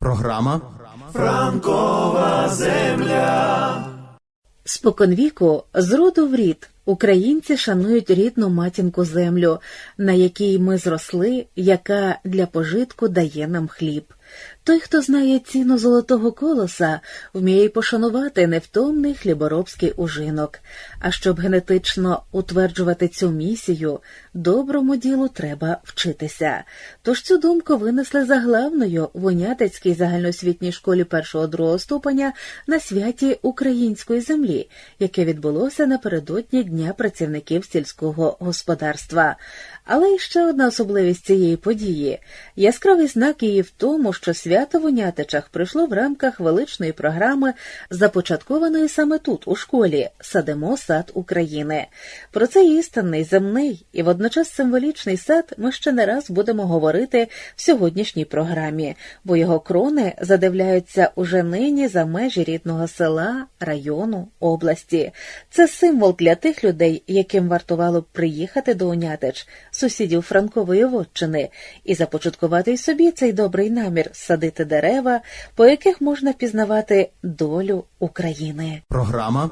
Програма Франкова земля. Споконвіку, з роду в рід, українці шанують рідну матінку землю, на якій ми зросли, яка для пожитку дає нам хліб. Той, хто знає ціну золотого колоса, вміє пошанувати невтомний хліборобський ужинок. А щоб генетично утверджувати цю місію, доброму ділу треба вчитися. Тож цю думку винесли заглавною в Унятицькій загальноосвітній школі першого-другого ступеня на святі української землі, яке відбулося напередодні Дня працівників сільського господарства. Але ще одна особливість цієї події яскравий знак її в тому, що свято в Унятичах прийшло в рамках величної програми, започаткованої саме тут, у школі Садимо сад України. Про цей істинний земний і водночас символічний сад ми ще не раз будемо говорити в сьогоднішній програмі, бо його крони задивляються уже нині за межі рідного села, району, області. Це символ для тих людей, яким вартувало б приїхати до Унятич, сусідів Франкової Вотчини, і започаткувати й собі цей добрий намір садити дерева, по яких можна пізнавати долю України. програма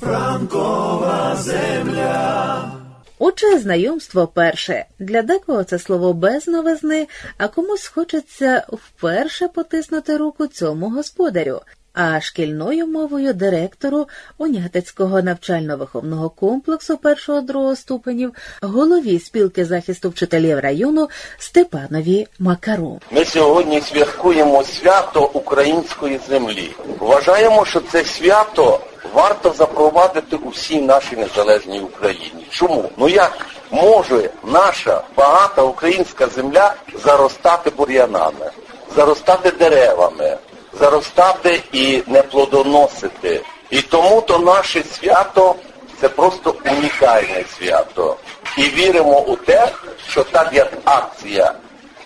Франкова земля. Отже, знайомство перше. Для декого це слово без новизни, а комусь хочеться вперше потиснути руку цьому господарю. А шкільною мовою директору Унятицького навчально-виховного комплексу першого-другого ступенів, голові спілки захисту вчителів району Степанові Макару. Ми сьогодні святкуємо свято української землі. Вважаємо, що це свято варто запровадити у всій нашій незалежній Україні. Чому? Ну як може наша багата українська земля заростати бур'янами, заростати деревами, заростати і не плодоносити? І тому то наше свято це просто унікальне свято. І віримо у те, що так як акція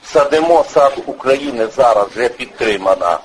Садимо сад України зараз вже підтримана.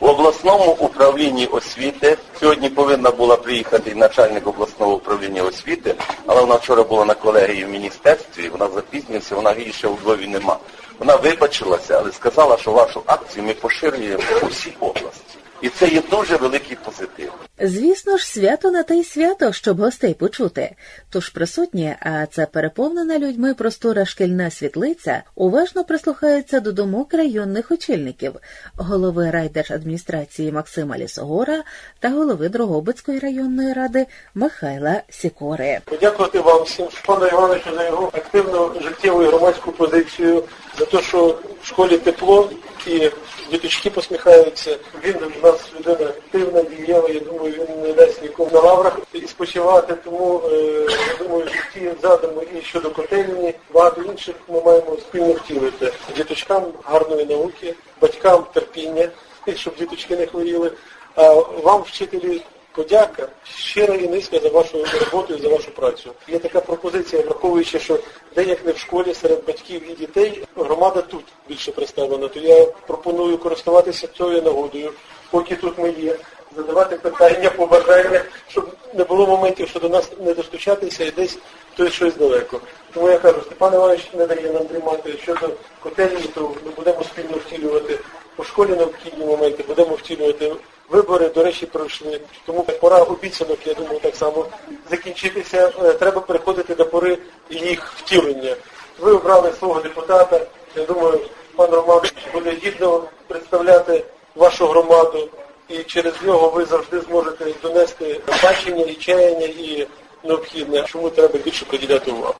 В обласному управлінні освіти сьогодні повинна була приїхати і начальник обласного управління освіти, але вона вчора була на колегії в міністерстві, вона запізнилася, вона її ще у Львові нема. Вона вибачилася, але сказала, що вашу акцію ми поширюємо у всій області. І це є дуже великий позитив. Звісно ж, свято на те й свято, щоб гостей почути. Тож присутні, а це переповнена людьми простора шкільна світлиця, уважно прислухаються до думок районних очільників, голови райдержадміністрації Максима Лісогора та голови Дрогобицької районної ради Михайла Сікори. Подякувати вам всім пану Івановичу за його активну життєву і громадську позицію, за те, що в школі тепло і діточки посміхаються. Він у нас людина активна, дієва, я думаю, він не дасть нікому на лаврах і спочивати. Тому е, я думаю, в житті задамо і щодо котельні, багато інших ми маємо спільно втілити. Діточкам гарної науки, батькам терпіння, щоб діточки не хворіли. А вам, вчителі, подяка щира і низька за вашу роботу і за вашу працю. Є така пропозиція, враховуючи, що де як не в школі серед батьків і дітей, громада тут більше представлена. То я пропоную користуватися цією нагодою, поки тут ми є, задавати питання, побажання, щоб не було моментів, що до нас не достучатися і десь хтось щось далеко. Тому я кажу, Степан Іванович не дає нам тримати щодо котельні, то ми будемо спільно втілювати по школі необхідні моменти, будемо втілювати Вибори, до речі, пройшли. Тому пора обіцянок, я думаю, так само закінчитися. Е, Треба переходити до пори їх втілення. Ви обрали свого депутата. Я думаю, пан Роман буде гідно представляти вашу громаду, і через нього ви завжди зможете донести бачення і чаяння і необхідне, чому треба більше приділяти увагу.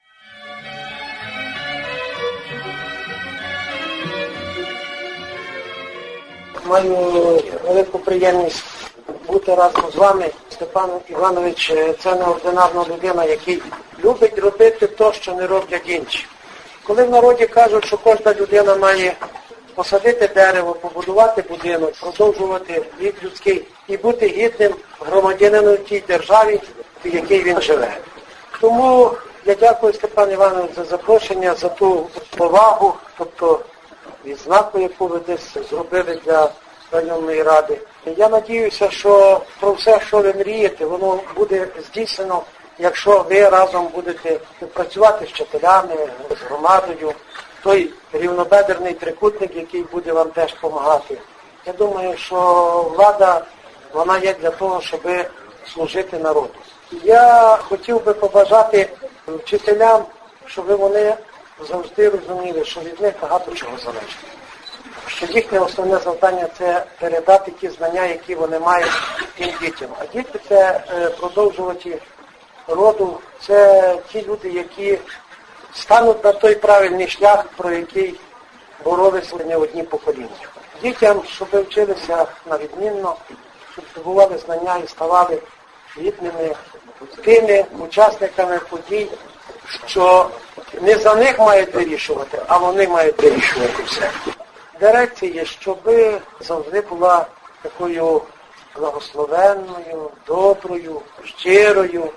Маю приємність бути разом з вами. Степан Іванович е, це неординарна людина, який любить робити те, що не роблять інші. Коли в народі кажуть, що кожна людина має посадити дерево, побудувати будинок, продовжувати вік людський і бути гідним громадянином тій державі, в якій він живе. Тому я дякую Степан Іванович за запрошення, за ту повагу, тобто відзнаку, яку ви десь зробили для районної ради. Я надіюся, що про все, що ви мрієте, воно буде здійснено, якщо ви разом будете працювати з вчителями, з громадою, той рівнобедерний трикутник, який буде вам теж допомагати. Я думаю, що влада вона є для того, щоб служити народу. Я хотів би побажати вчителям, щоб вони завжди розуміли, що від них багато чого залежить. Що їхнє основне завдання це передати ті знання, які вони мають тим дітям. А діти це е, продовжувачі роду, це ті люди, які стануть на той правильний шлях, про який боролися не одні покоління. Дітям, щоб вчилися на відмінно, щоб здобували знання і ставали гідними тими учасниками подій, що не за них мають вирішувати, а вони мають вирішувати все. Дирекції, щоб завжди була такою благословенною, доброю, щирою,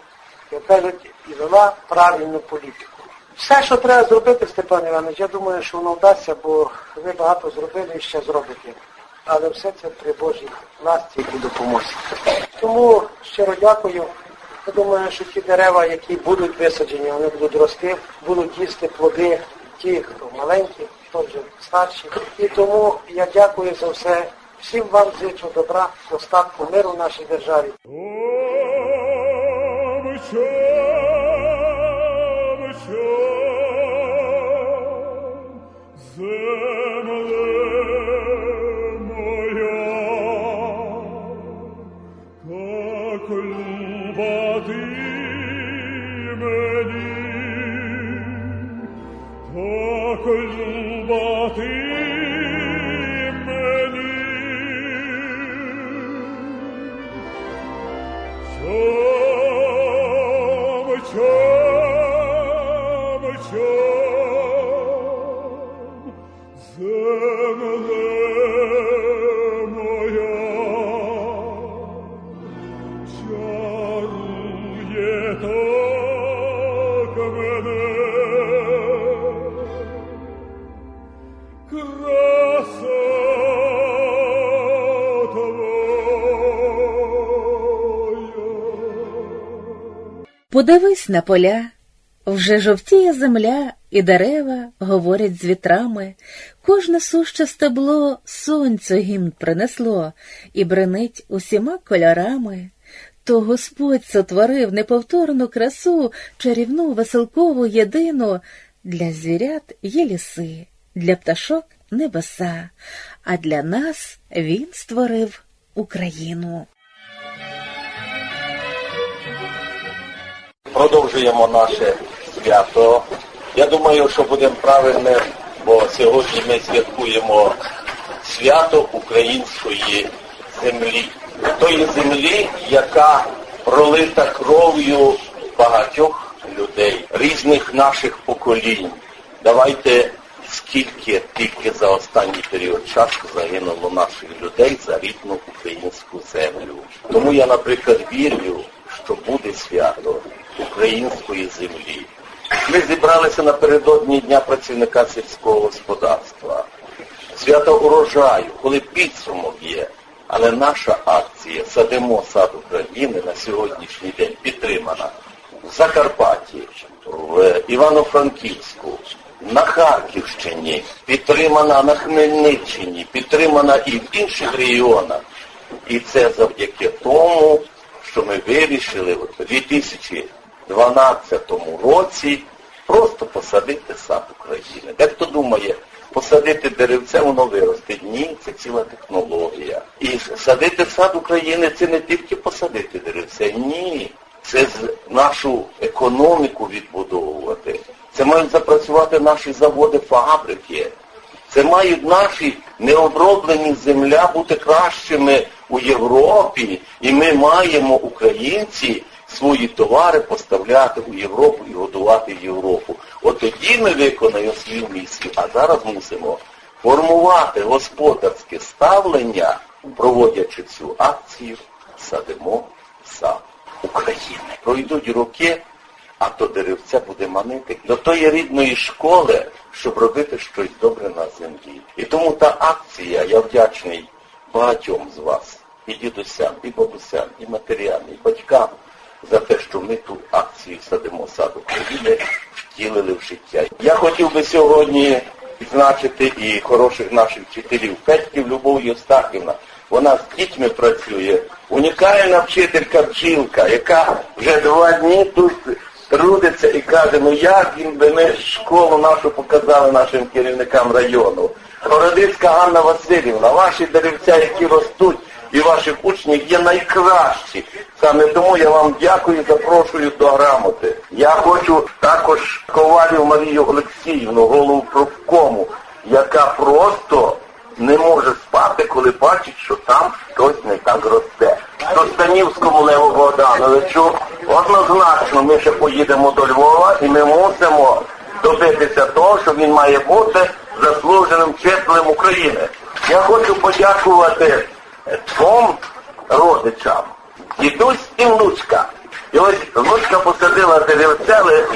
як кажуть, і вела правильну політику. Все, що треба зробити, Степан Іванович, я думаю, що воно вдасться, бо ви багато зробили і ще зробите. Але все це при Божій ласті і допомозі. Тому щиро дякую. Я думаю, що ті дерева, які будуть висаджені, вони будуть рости, будуть їсти плоди ті, хто маленькі, вже старші. І тому я дякую за все. Всім вам зичу добра, достатку, миру в нашій державі. Подивись на поля, вже жовтіє земля, і дерева говорять з вітрами. Кожне суще стебло сонцю гімн принесло і бренить усіма кольорами. То Господь сотворив неповторну красу, чарівну, веселкову, єдину. Для звірят є ліси, для пташок небеса, а для нас він створив Україну. Продовжуємо наше свято. Я думаю, що будемо правильним, бо сьогодні ми святкуємо свято української землі. Тої землі, яка пролита кров'ю багатьох людей, різних наших поколінь. Давайте скільки тільки за останній період часу загинуло наших людей за рідну українську землю. Тому я, наприклад, вірю, що буде свято української землі. Ми зібралися напередодні Дня працівника сільського господарства. Свято урожаю, коли підсумок є. Але наша акція Садимо сад України на сьогоднішній день підтримана в Закарпатті, в Івано-Франківську, на Харківщині, підтримана на Хмельниччині, підтримана і в інших регіонах. І це завдяки тому, що ми вирішили в 2000 2012 році просто посадити сад України. Дехто думає, посадити деревце, воно виросте. Ні, це ціла технологія. І садити сад України це не тільки посадити деревце. Ні. Це нашу економіку відбудовувати. Це мають запрацювати наші заводи, фабрики. Це мають наші необроблені земля бути кращими у Європі. І ми маємо, українці, свої товари поставляти у Європу і годувати Європу. От тоді ми виконаємо свою місію, а зараз мусимо формувати господарське ставлення, проводячи цю акцію, садимо сад України. Пройдуть роки, а то деревця буде манити до тої рідної школи, щоб робити щось добре на землі. І тому та акція, я вдячний багатьом з вас, і дідусям, і бабусям, і матерям, і батькам, за те, що ми ту акцію садимо сад України втілили в життя. Я хотів би сьогодні відзначити і хороших наших вчителів. Федьків Любов Євстахівна. Вона з дітьми працює. Унікальна вчителька бджілка, яка вже два дні тут трудиться і каже, ну як він би ми школу нашу показали нашим керівникам району. Городицька Ганна Васильівна, ваші деревця, які ростуть, і ваших учнів є найкращі. Саме тому я вам дякую і запрошую до грамоти. Я хочу також Ковалів Марію Олексіївну, голову профкому, яка просто не може спати, коли бачить, що там щось не так росте. До Станівському Леву Богдановичу однозначно ми ще поїдемо до Львова і ми мусимо добитися того, що він має бути заслуженим вчителем України. Я хочу подякувати двом родичам, дідусь і внучка. І ось внучка посадила деревце, але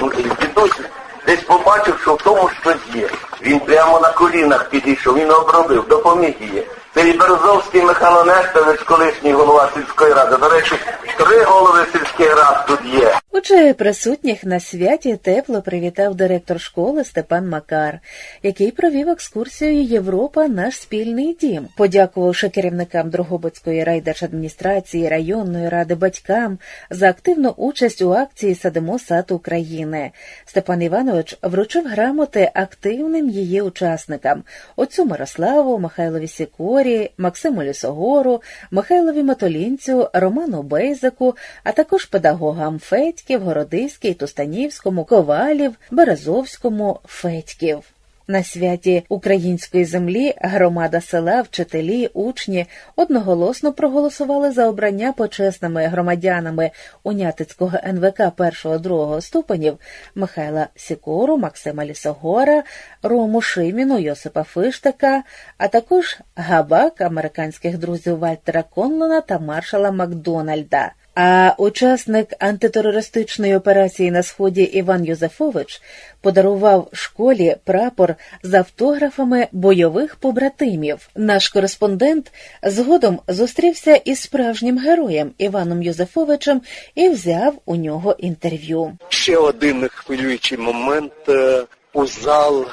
дідусь десь побачив, що в тому щось є. Він прямо на колінах підійшов, він обробив, допоміг її. Це і Березовський Михайло Нестович, колишній голова сільської ради. До речі, три голови сільських рад тут є. Отже, присутніх на святі тепло привітав директор школи Степан Макар, який провів екскурсію Європа наш спільний дім, подякувавши керівникам Дрогобицької райдержадміністрації, районної ради батькам за активну участь у акції Садимо сад України. Степан Іванович вручив грамоти активним її учасникам отцю Мирославу, Михайлові Сікорі, Максиму Лісогору, Михайлові Матолінцю, Роману Бейзаку, а також педагогам Федьків, Городиський, Тустанівському, Ковалів, Березовському, Федьків. На святі української землі громада села, вчителі, учні одноголосно проголосували за обрання почесними громадянами Унятицького НВК першого-другого ступенів Михайла Сікору, Максима Лісогора, Рому Шиміну, Йосипа Фиштака, а також габак американських друзів Вальтера Конлона та маршала Макдональда. А учасник антитерористичної операції на сході Іван Юзефович подарував школі прапор з автографами бойових побратимів. Наш кореспондент згодом зустрівся із справжнім героєм Іваном Юзефовичем і взяв у нього інтерв'ю. ще один хвилюючий момент е, у зал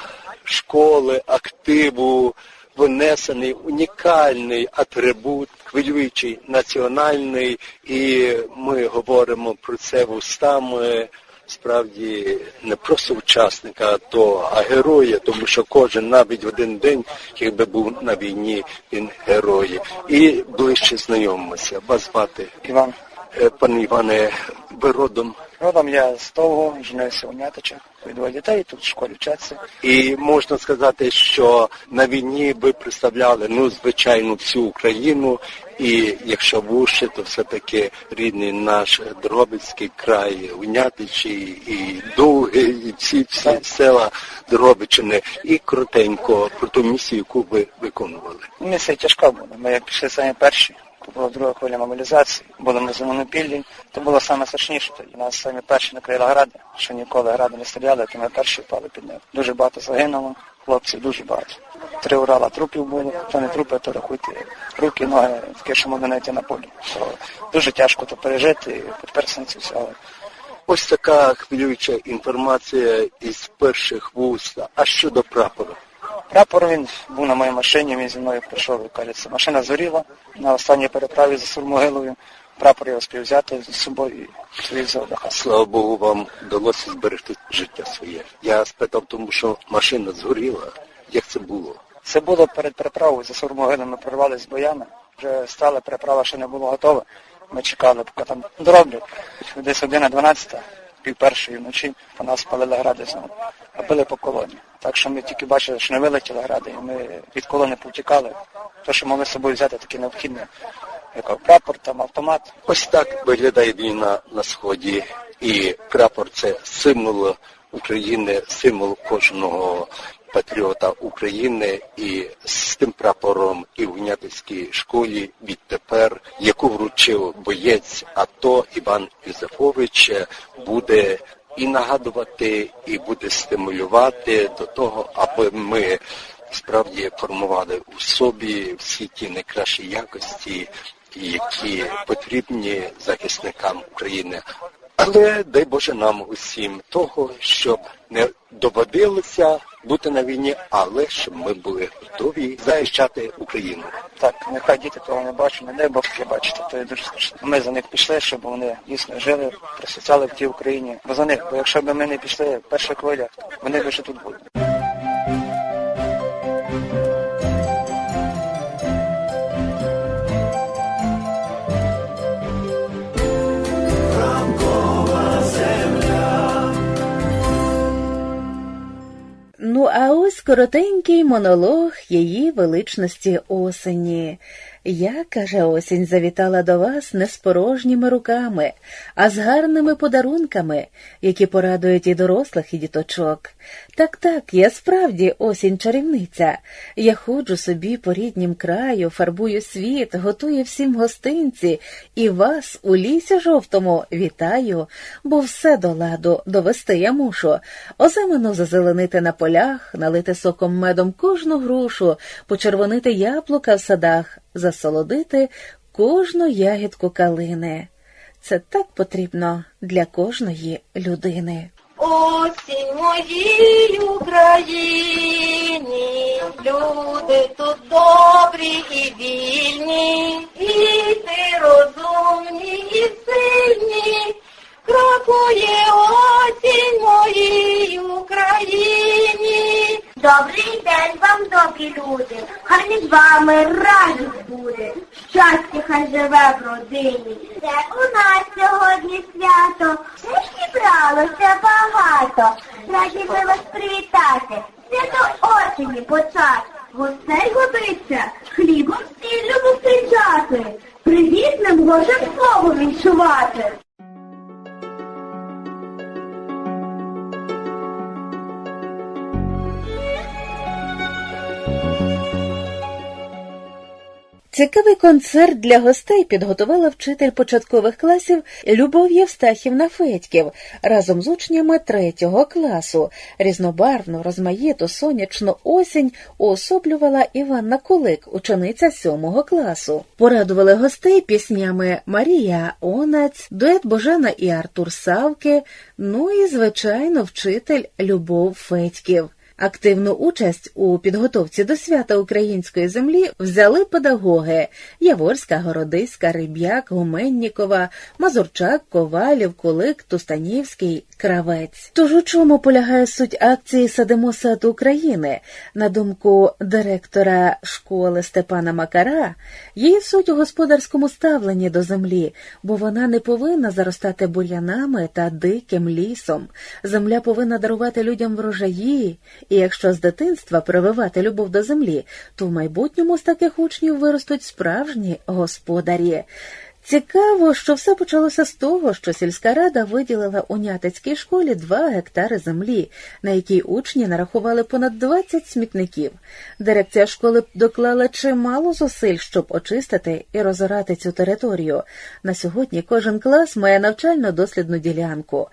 школи активу внесений унікальний атрибут, хвилюючий національний, і ми говоримо про це вустами. Справді не просто учасника, то а героя, тому що кожен навіть в один день, якби був на війні, він герої. І ближче знайомимося. Вас звати Іван. Е, Пане Іване, ви родом Родом я з того, женився у двоє дітей, тут в школі вчаться. І можна сказати, що на війні ви представляли ну звичайно всю Україну. І якщо вуще, то все-таки рідний наш Дробицький край, Унятичі, і Дуги, і всі всі села Дробичини, і коротенько про ту місію, яку ви виконували. Місія тяжка була. Ми як пішли самі перші, була друга хвиля мобілізації, були ми зимонопіллі, то було саме страшніше тоді. Нас самі перші накрили гради, що ніколи гради не стріляли, то ми перші впали під них. Дуже багато загинуло, хлопців дуже багато. Три Урала трупів було, то не трупи, то рахуйте руки, ноги, що можна знайти на полі. То дуже тяжко то пережити, підперсенці все. Але Ось така хвилююча інформація із перших вуст. А щодо прапору? Прапор він був на моїй машині, він зі мною прийшов, кажеться. Машина згоріла на останній переправі за Сурмогилою. Прапор я успів взяти з собою і до хати. Слава Богу, вам вдалося зберегти життя своє. Я спитав, тому що машина згоріла. Як це було? Це було перед переправою за Сурмогилою, ми прорвалися з боями. Вже стала переправа, ще не було готова. Ми чекали, поки там дороблять. Десь година 12, пів першої вночі по нас спалили гради знову, а били по колоні. Так що ми тільки бачили, що не вилетіли гради, і ми від колони повтікали. Те, що могли з собою взяти, таке необхідне, як прапор, там автомат. Ось так виглядає війна на сході, і прапор це символ України, символ кожного патріота України. І з тим прапором і в Унятинській школі відтепер, яку вручив боєць АТО Іван Юзефович, буде і нагадувати, і буде стимулювати до того, аби ми справді формували у собі всі ті найкращі якості, які потрібні захисникам України. Але дай Боже нам усім того, щоб не доводилося бути на війні, але щоб ми були готові захищати Україну. Так, нехай діти того не бачать, не таке бачити, то є дуже страшно. Ми за них пішли, щоб вони дійсно жили, присвячали в тій Україні. Бо за них, бо якщо б ми не пішли, перша хвиля, вони ще тут були. Ну, а ось коротенький монолог її величності осені. Я, каже осінь, завітала до вас не з порожніми руками, а з гарними подарунками, які порадують і дорослих, і діточок. Так, так, я справді осінь чарівниця. Я ходжу собі по ріднім краю, фарбую світ, готую всім гостинці, і вас у лісі жовтому вітаю, бо все до ладу довести я мушу. Озимину зазеленити на полях, налити соком медом кожну грушу, почервонити яблука в садах, засолодити кожну ягідку калини. Це так потрібно для кожної людини. Осінь моїй Україні, люди тут добрі і вільні, діти розумні і сильні, крокує осінь моїй Україні. Добрий день вам, добрі люди, хай між вами радість буде, щастя хай живе в родині. Це у нас сьогодні свято, теж зібралося багато. Раді ми вас привітати, свято осені почати. Гостей годиться, хлібом сіллю зустрічати, привітним Божим словом віншувати. Цікавий концерт для гостей підготувала вчитель початкових класів Любов Євстахівна Федьків разом з учнями третього класу. Різнобарвну, розмаїту, сонячну осінь уособлювала Іванна Кулик, учениця сьомого класу. Порадували гостей піснями Марія Онац, дует Божена і Артур Савки, ну і, звичайно, вчитель Любов Федьків. Активну участь у підготовці до свята української землі взяли педагоги Яворська, Городиська, Риб'як, Гуменнікова, Мазурчак, Ковалів, Кулик, Тустанівський, Кравець. Тож у чому полягає суть акції Садимо сад України? На думку директора школи Степана Макара, її суть у господарському ставленні до землі, бо вона не повинна заростати бур'янами та диким лісом. Земля повинна дарувати людям врожаї. І якщо з дитинства прививати любов до землі, то в майбутньому з таких учнів виростуть справжні господарі. Цікаво, що все почалося з того, що сільська рада виділила у Нятицькій школі 2 гектари землі, на якій учні нарахували понад 20 смітників. Дирекція школи доклала чимало зусиль, щоб очистити і розорати цю територію. На сьогодні кожен клас має навчально-дослідну ділянку.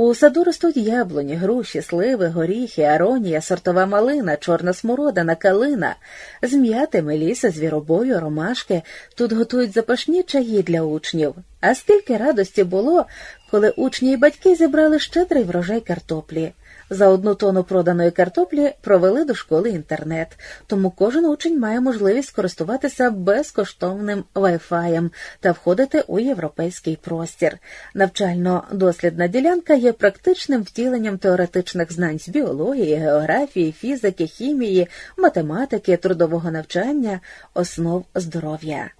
У саду ростуть яблуні, груші, сливи, горіхи, аронія, сортова малина, чорна смородина, калина, з м'яти, меліса, звіробою, ромашки. Тут готують запашні чаї для учнів. А стільки радості було, коли учні і батьки зібрали щедрий врожай картоплі. За одну тонну проданої картоплі провели до школи інтернет, тому кожен учень має можливість користуватися безкоштовним вайфаєм та входити у європейський простір. Навчально-дослідна ділянка є практичним втіленням теоретичних знань з біології, географії, фізики, хімії, математики, трудового навчання, основ здоров'я.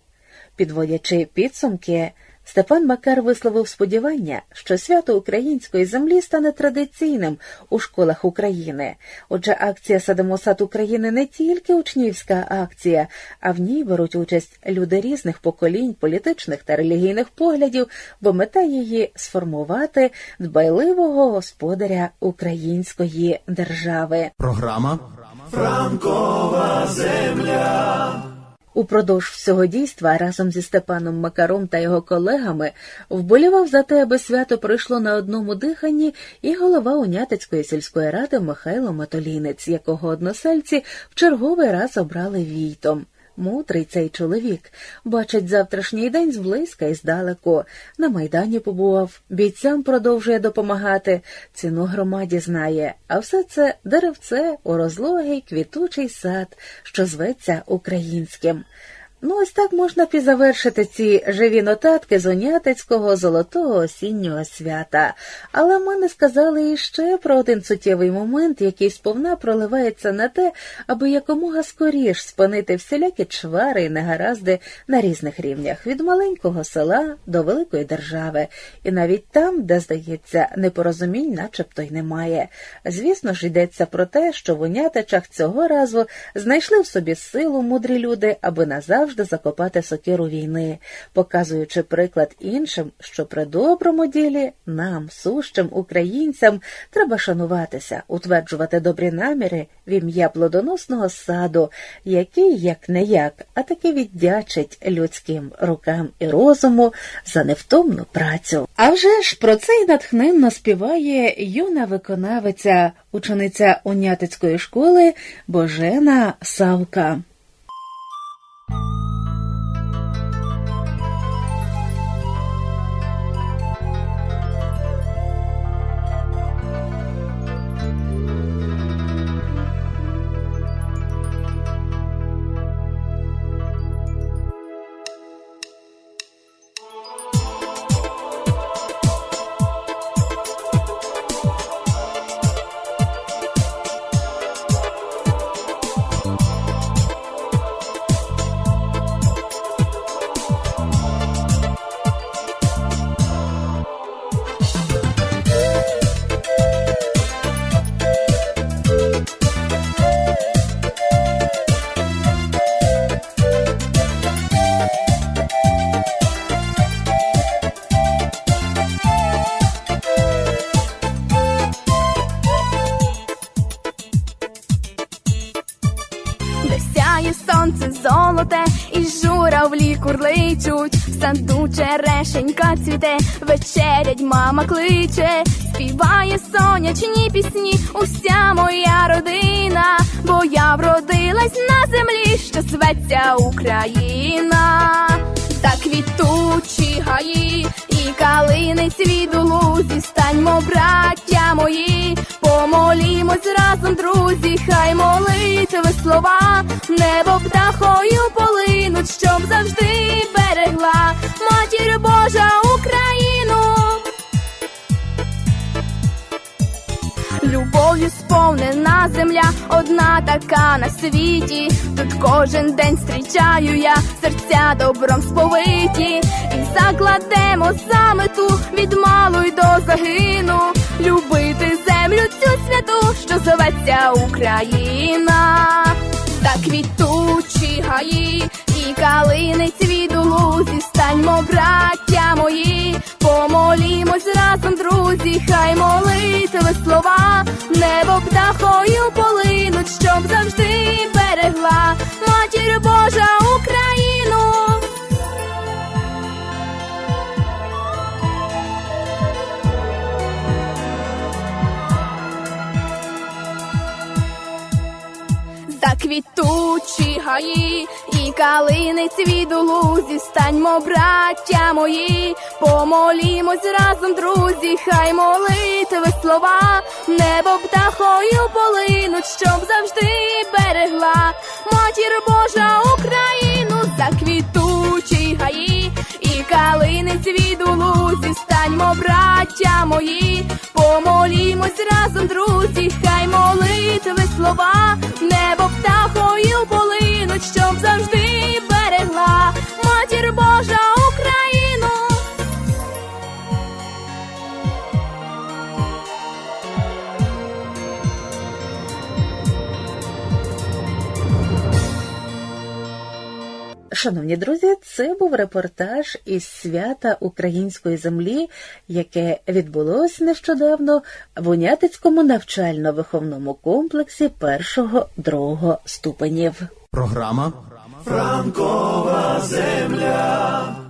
Підводячи підсумки, Степан Макар висловив сподівання, що свято української землі стане традиційним у школах України. Отже, акція Садимо сад України не тільки учнівська акція, а в ній беруть участь люди різних поколінь, політичних та релігійних поглядів, бо мета її сформувати дбайливого господаря української держави. Програма Франкова земля. Упродовж всього дійства разом зі Степаном Макаром та його колегами вболівав за те, аби свято пройшло на одному диханні і голова Унятицької сільської ради Михайло Матолінець, якого односельці в черговий раз обрали війтом. Мудрий цей чоловік бачить завтрашній день зблизька і здалеку. На майдані побував, бійцям продовжує допомагати, ціну громаді знає, а все це деревце у розлогий квітучий сад, що зветься українським. Ну, ось так можна підзавершити ці живі нотатки з онятицького золотого осіннього свята. Але ми не сказали іще про один суттєвий момент, який сповна проливається на те, аби якомога скоріш спинити всілякі чвари і негаразди на різних рівнях від маленького села до великої держави, і навіть там, де здається, непорозумінь, начебто й немає. Звісно ж, йдеться про те, що в онятичах цього разу знайшли в собі силу мудрі люди, аби назавжди закопати сокиру війни, показуючи приклад іншим, що при доброму ділі нам, сущим українцям, треба шануватися, утверджувати добрі наміри в ім'я плодоносного саду, який, як не як, а таки віддячить людським рукам і розуму за невтомну працю. А вже ж про це й натхненно співає юна виконавиця, учениця Унятицької школи Божена Савка. Черешенька цвіте, вечерять мама кличе, співає сонячні пісні, уся моя родина, бо я вродилась на землі, що зветься Україна. Та квітучі гаї і калини цвіду лузі, станьмо, браття мої, помолімось разом, друзі, хай молитви слова, небо птахою полинуть, щоб завжди берегла матір Божа Україну. Любов'ю сповнена земля, одна така на світі. Тут кожен день зустрічаю я серця добром сповиті, і закладемо за мету від малу й до загину. Любити землю цю святу, що зоветься Україна. Та квітучі гаї і калини цвіт лузі, станьмо, браття мої, помолімось разом, друзі, хай молитви слова, небо птахою полинуть, щоб завжди берегла матір Божа квітучі гаї і калини цвіт у лузі, станьмо, браття мої, помолімось разом, друзі, хай молитви слова, небо птахою полинуть, щоб завжди берегла матір Божа Україну. За квітучі гаї і калини цвіт у лузі, станьмо, браття мої, помолімось разом, друзі, хай молитви Шановні друзі, це був репортаж із свята української землі, яке відбулось нещодавно в Унятицькому навчально-виховному комплексі першого другого ступенів. Програма Франкова земля.